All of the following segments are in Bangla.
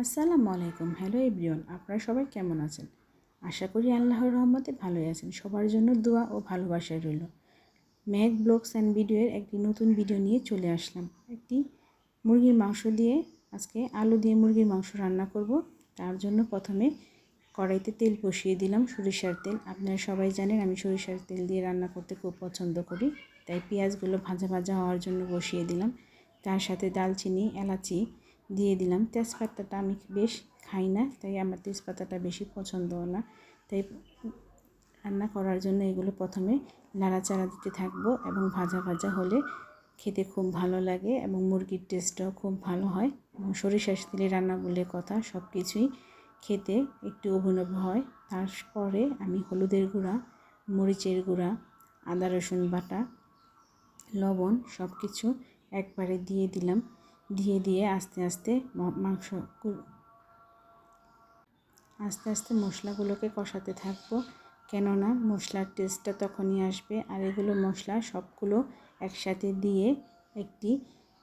আসসালামু আলাইকুম। হ্যালো এভরিওয়ান আপনারা সবাই কেমন আছেন? আশা করি আল্লাহর রহমতে ভালোই আছেন। সবার জন্য দোয়া ও ভালোবাসা রইল। ম্যাক ব্লগস অ্যান্ড ভিডিওর একটি নতুন ভিডিও নিয়ে চলে আসলাম। একটি মুরগির মাংস দিয়ে, আজকে আলু দিয়ে মুরগির মাংস রান্না করব। তার জন্য প্রথমে কড়াইতে তেল বসিয়ে দিলাম, সরিষার তেল। আপনারা সবাই জানেন, আমি সরিষার তেল দিয়ে রান্না করতে খুব পছন্দ করি। তাই পেঁয়াজগুলো ভাজা ভাজা হওয়ার জন্য বসিয়ে দিলাম। তার সাথে দালচিনি, এলাচি দিয়ে দিলাম। তেজপাতাটা আমি বেশ খাই না, তাই আমার তেজপাতাটা বেশি পছন্দ না। তাই রান্না করার জন্য এগুলো প্রথমে নাড়াচাড়া দিতে থাকব এবং ভাজা ভাজা হলে খেতে খুব ভালো লাগে এবং মুরগির টেস্টটাও খুব ভালো হয়। এবং সরিষার তেলে রান্না বলে কথা সব কিছুই খেতে একটু অভিনব হয়। তারপরে আমি হলুদের গুঁড়া, মরিচের গুঁড়া, আদা রসুন বাটা, লবণ সব কিছু একবারে দিয়ে দিলাম। দিয়ে দিয়ে আস্তে আস্তে মাংস আস্তে আস্তে মশলাগুলোকে কষাতে থাকব। কেননা মশলার টেস্টটা তখনই আসবে আর এগুলো মশলা সবগুলো একসাথে দিয়ে একটি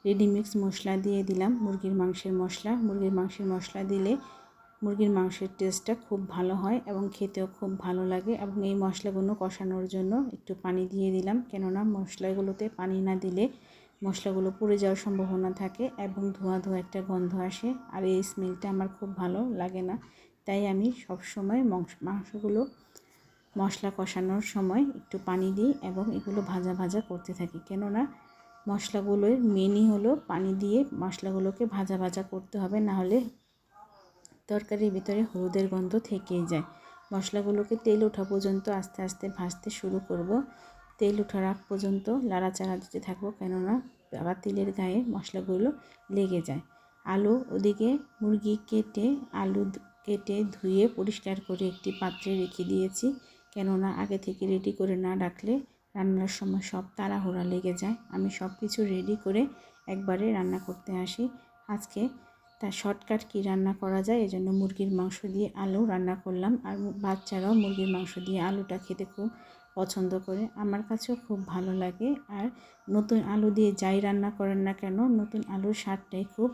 রেডিমিক্স মশলা দিয়ে দিলাম। মুরগির মাংসের মশলা। মুরগির মাংসের মশলা দিলে মুরগির মাংসের টেস্টটা খুব ভালো হয় এবং খেতেও খুব ভালো লাগে এবং এই মশলাগুলো কষানোর জন্য একটু পানি দিয়ে দিলাম। কেননা মশলাগুলোতে পানি না দিলে মশলাগুলো পুড়ে যাওয়ার সম্ভাবনা থাকে এবং ধোঁয়া ধোঁয়া একটা গন্ধ আসে আর এই স্মেলটা আমার খুব ভালো লাগে না। তাই আমি সব সময় মাংসগুলো মশলা কষানোর সময় একটু পানি দিই এবং এগুলো ভাজা ভাজা করতে থাকি। কেননা মশলাগুলোর মেনই হলো পানি দিয়ে মশলাগুলোকে ভাজা ভাজা করতে হবে না হলে তরকারির ভিতরে হলুদের গন্ধ থেকেই যায়। মশলাগুলোকে তেল ওঠা পর্যন্ত আস্তে আস্তে ভাজতে শুরু করব। তেল ওঠার আগ পর্যন্ত লাড়াচাড়া দিতে থাকব, কেননা আবার তেলের গায়ে মশলাগুলো লেগে যায়। আলু ওদিকে মুরগি কেটে, আলু কেটে ধুয়ে পরিষ্কার করে একটি পাত্রে রেখে দিয়েছি। কেননা আগে থেকে রেডি করে না রাখলে রান্নার সময় সব তাড়াহুড়া লেগে যায়। আমি সব কিছু রেডি করে একবারে রান্না করতে আসি। আজকে তার শর্টকাট কি রান্না করা যায়? এজন্য মুরগির মাংস দিয়ে আলু রান্না করলাম। আর বাচ্চারাও মুরগির মাংস দিয়ে আলুটা খেতে খুব পছন্দ করে। আমার কাছেও খুব ভালো লাগে। আর নতুন আলু দিয়ে যাই রান্না করেন না কেন, নতুন আলুর স্বাদটাই খুব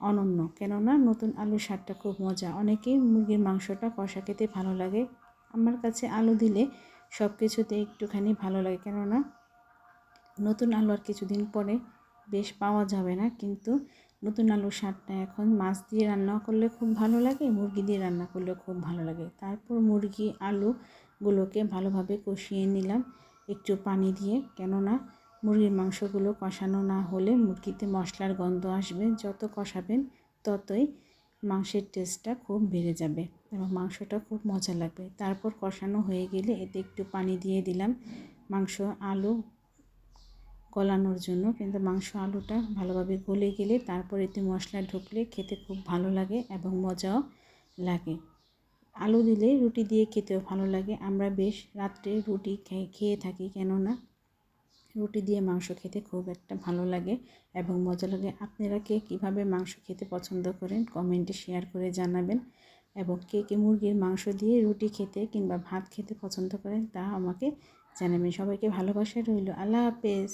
অনন্য। কেননা নতুন আলুর স্বাদটা খুব মজা। অনেকেই মুরগির মাংসটা কষা খেতে ভালো লাগে। আমার কাছে আলু দিলে সব কিছুতে একটুখানি ভালো লাগে। কেননা নতুন আলু আর কিছুদিন পরে বেশ পাওয়া যাবে না। কিন্তু নতুন আলুর স্বাদটা এখন মাছ দিয়ে রান্না করলে খুব ভালো লাগে, মুরগি দিয়ে রান্না করলে খুব ভালো লাগে। তারপর মুরগি আলুগুলোকে ভালোভাবে কষিয়ে নিলাম একটু পানি দিয়ে। কেননা মুরগির মাংসগুলো কষানো না হলে মুরগিতে মশলার গন্ধ আসবে। যত কষাবেন ততই মাংসের টেস্টটা খুব বেড়ে যাবে এবং মাংসটা খুব মজা লাগবে। তারপর কষানো হয়ে গেলে এতে একটু পানি দিয়ে দিলাম। মাংস আলু গলানোর জন্য কিন্তু মাংস আলুটা ভালোভাবে গলে গেলে তারপর এতে মশলা ঢুকলে খেতে খুব ভালো লাগে এবং মজাও লাগে। আলু দিলে রুটি দিয়ে খেতেও ভালো লাগে। আমরা বেশ রাত্রে রুটি খেয়ে থাকি, কেননা রুটি দিয়ে মাংস খেতে খুব একটা ভালো লাগে এবং মজা লাগে। আপনারা কে কীভাবে মাংস খেতে পছন্দ করেন কমেন্টে শেয়ার করে জানাবেন এবং কে কে মুরগির মাংস দিয়ে রুটি খেতে কিংবা ভাত খেতে পছন্দ করেন তা আমাকে জানাবেন। সবাইকে ভালোবাসা রইল। আল্লাহ হাফেজ।